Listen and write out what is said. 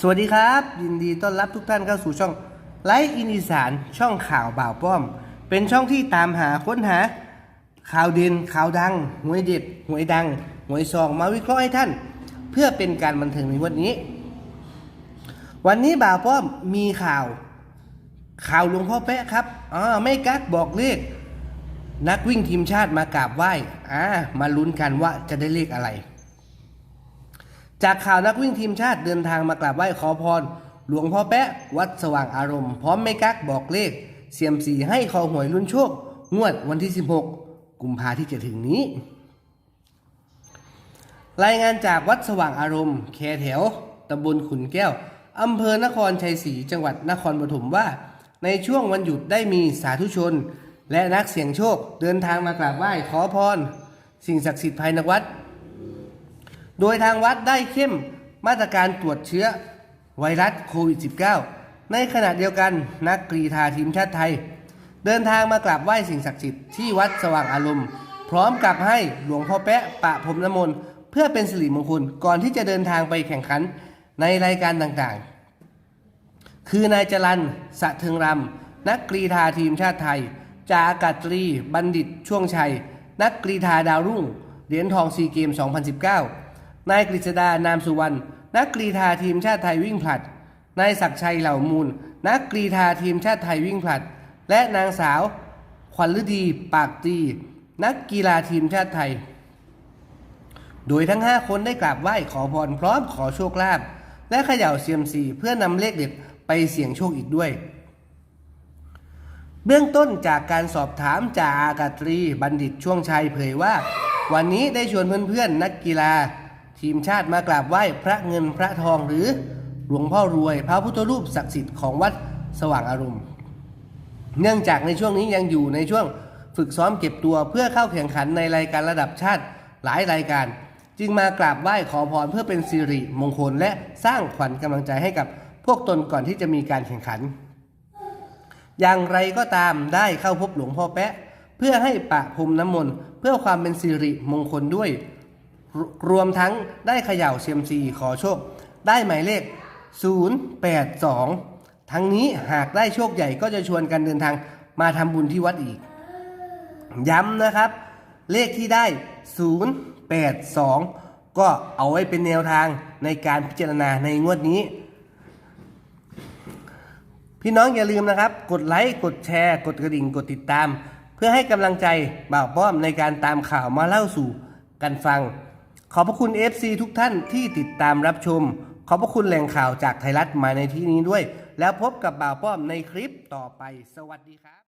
สวัสดีครับ ยินดีต้อนรับทุกท่านเข้าสู่ช่องไลฟ์อินอีสานช่องข่าวบ่าวป้อม เป็นช่องที่ตามหาค้นหา ข่าวเด่นข่าวดังหวยเด็ดหวยดังหวยซองมาวิเคราะห์ให้ท่าน เพื่อเป็นการบันเทิงในวันนี้ วันนี้บ่าวป้อมมีข่าว ข่าวหลวงพ่อแปะครับอ่าไม่กักบอกเลขนักวิ่งทีมชาติมากราบไหว้อ่ามาลุ้นกันว่าจะได้เลขอะไร จากข่าวนักวิ่งทีมชาติเดินทางมากราบไหว้ขอพร หลวงพ่อแปะวัดสว่างอารมณ์ พร้อมไม่กักบอกเลข เสียมสีให้คอหวยลุ้นโชค งวดวันที่ 16 กุมภาที่จะถึงนี้ รายงานจากวัดสว่างอารมณ์ แคแถวตำบลขุนแก้วอำเภอนครชัยศรีจังหวัดนครปฐมว่า ในช่วงวันหยุดได้มีสาธุชน และนักเสี่ยงโชคเดินทางมากราบไหว้ขอพร สิ่งศักดิ์สิทธิ์ภายในวัด โดยทางวัดได้เข้มมาตรการตรวจเชื้อไวรัสโควิด -19 ในขณะเดียวกันนักกรีธาทีมชาติไทย เดินทางมากราบไหว้สิ่งศักดิ์สิทธิ์ที่วัดสว่างอารมณ์ พร้อมกับให้หลวงพ่อแปะปะพรมน้ำมนต์เพื่อเป็นสิริมงคลก่อนที่จะเดินทางไปแข่งขันในรายการต่างๆ คือนายจรันสะเทิงรำนักกรีธาทีมชาติไทยจ่าอากาศตรี บัณฑิตช่วงชัย นักกรีธาดาวรุ่งเหรียญทองซีเกม 2019 นายกฤษดานามสุวรรณนักกรีธาทีมชาติไทยวิ่งผลัด นายศักชัยเหล่ามูล นักกรีธาทีมชาติไทยวิ่งผลัด และนางสาว ขวัญฤดี ปากตี นักกีฬาทีมชาติไทย โดยทั้ง 5 คนได้กราบไหว้ขอพรพร้อมขอโชคลาภและเขย่าเซียมซีเพื่อนำเลขเด็ดไปเสี่ยงโชคอีกด้วย เบื้องต้นจากการสอบถามจ่าอากาศตรีบัณฑิตช่วงชัยเผยว่า วันนี้ได้ชวนเพื่อนๆนักกีฬา ทีมชาติมากราบไหว้พระเงินพระทองหรือหลวงพ่อรวย พระพุทธรูปศักดิ์สิทธิ์ของวัดสว่างอารมณ์ เนื่องจากในช่วงนี้ยังอยู่ในช่วงฝึกซ้อมเก็บตัวเพื่อเข้าแข่งขันในรายการระดับชาติหลายรายการ จึงมากราบไหว้ขอพรเพื่อเป็นสิริมงคลและสร้างขวัญกำลังใจให้กับพวกตนก่อนที่จะมีการแข่งขัน อย่างไรก็ตามได้เข้าพบหลวงพ่อแปะ เพื่อให้ปะพรมน้ำมนต์เพื่อความเป็นสิริมงคลด้วย รวมทั้งได้เขย่าเซียมซีขอโชค ได้หมายเลข 082 ทั้งนี้หากได้โชคใหญ่ก็จะชวนกันเดินทางมาทำบุญที่วัดอีก ย้ำนะครับ เลขที่ได้ 082 ก็เอาไว้เป็นแนวทางในการพิจารณาในงวดนี้ พี่น้องอย่าลืมนะครับ กดไลค์กดแชร์ กดกระดิ่งกดติดตาม เพื่อให้กำลังใจบ่าวป้อมในการตามข่าวมาเล่าสู่กันฟัง ขอบพระคุณ FC ทุกท่านที่ติดตามรับชม ขอบพระคุณแหล่งข่าวจากไทยรัฐมาในที่นี้ด้วย แล้วพบกับบ่าวป้อมในคลิปต่อไป สวัสดีครับ